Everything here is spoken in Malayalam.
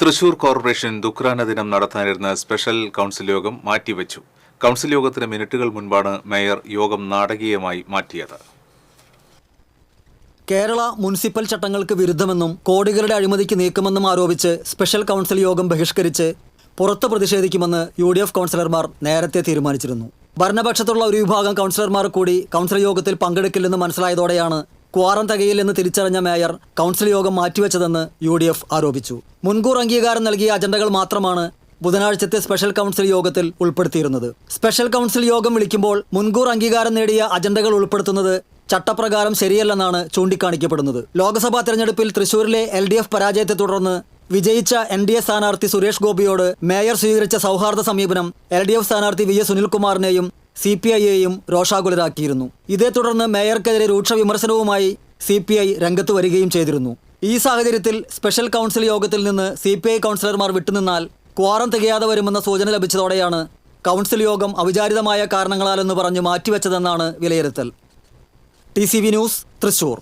തൃശൂർ കോർപ്പറേഷൻ ദുക്രാന ദിനം നടത്താനിരുന്ന സ്പെഷ്യൽ കൗൺസിൽ യോഗം മാറ്റിവെച്ചു. കൗൺസിൽ യോഗത്തിന് മിനിറ്റുകൾ മുൻപാണ് മേയർ യോഗം നാടകീയമായി മാറ്റിയത്. കേരള മുനിസിപ്പൽ ചട്ടങ്ങൾക്ക് വിരുദ്ധമെന്നും കോടികളുടെ അഴിമതിക്ക് നീക്കുമെന്നും ആരോപിച്ച് സ്പെഷ്യൽ കൗൺസിൽ യോഗം ബഹിഷ്കരിച്ച് പുറത്ത് പ്രതിഷേധിക്കുമെന്ന് യു ഡി എഫ് കൗൺസിലർമാർ നേരത്തെ തീരുമാനിച്ചിരുന്നു. ഭരണപക്ഷത്തുള്ള ഒരു വിഭാഗം കൗൺസിലർമാർ കൂടി കൗൺസിൽ യോഗത്തിൽ പങ്കെടുക്കില്ലെന്ന് മനസ്സിലായതോടെയാണ് ക്വാറം തികയില്ലെന്ന് തിരിച്ചറിഞ്ഞ മേയർ കൗൺസിൽ യോഗം മാറ്റിവെച്ചതെന്ന് യു ഡി എഫ് ആരോപിച്ചു. മുൻകൂർ അംഗീകാരം നൽകിയ അജണ്ടകൾ മാത്രമാണ് ബുധനാഴ്ചത്തെ സ്പെഷ്യൽ കൗൺസിൽ യോഗത്തിൽ ഉൾപ്പെടുത്തിയിരുന്നത്. സ്പെഷ്യൽ കൗൺസിൽ യോഗം വിളിക്കുമ്പോൾ മുൻകൂർ അംഗീകാരം നേടിയ അജണ്ടകൾ ഉൾപ്പെടുത്തുന്നത് ചട്ടപ്രകാരം ശരിയല്ലെന്നാണ് ചൂണ്ടിക്കാണിക്കപ്പെടുന്നത്. ലോക്സഭാ തെരഞ്ഞെടുപ്പിൽ തൃശൂരിലെ എൽ ഡി എഫ് പരാജയത്തെ തുടർന്ന് വിജയിച്ച എൻ ഡി എ സ്ഥാനാർത്ഥി സുരേഷ് ഗോപിയോട് മേയർ സ്വീകരിച്ച സൗഹാർദ്ദ സമീപനം എൽ ഡി എഫ് സ്ഥാനാർത്ഥി വി എസ് സുനിൽകുമാറിനെയും സി പി ഐയെയും രോഷാകുലരാക്കിയിരുന്നു. ഇതേ തുടർന്ന് മേയർക്കെതിരെ രൂക്ഷ വിമർശനവുമായി സി പി ഐ രംഗത്ത് വരികയും ചെയ്തിരുന്നു. ഈ സാഹചര്യത്തിൽ സ്പെഷ്യൽ കൗൺസിൽ യോഗത്തിൽ നിന്ന് സി പി ഐ കൗൺസിലർമാർ വിട്ടുനിന്നാൽ ക്വാറം തികയാതെ വരുമെന്ന സൂചന ലഭിച്ചതോടെയാണ് കൗൺസിൽ യോഗം അവിചാരിതമായ കാരണങ്ങളാലെന്ന് പറഞ്ഞ് മാറ്റിവെച്ചതെന്നാണ് വിലയിരുത്തൽ. T news Thrissur.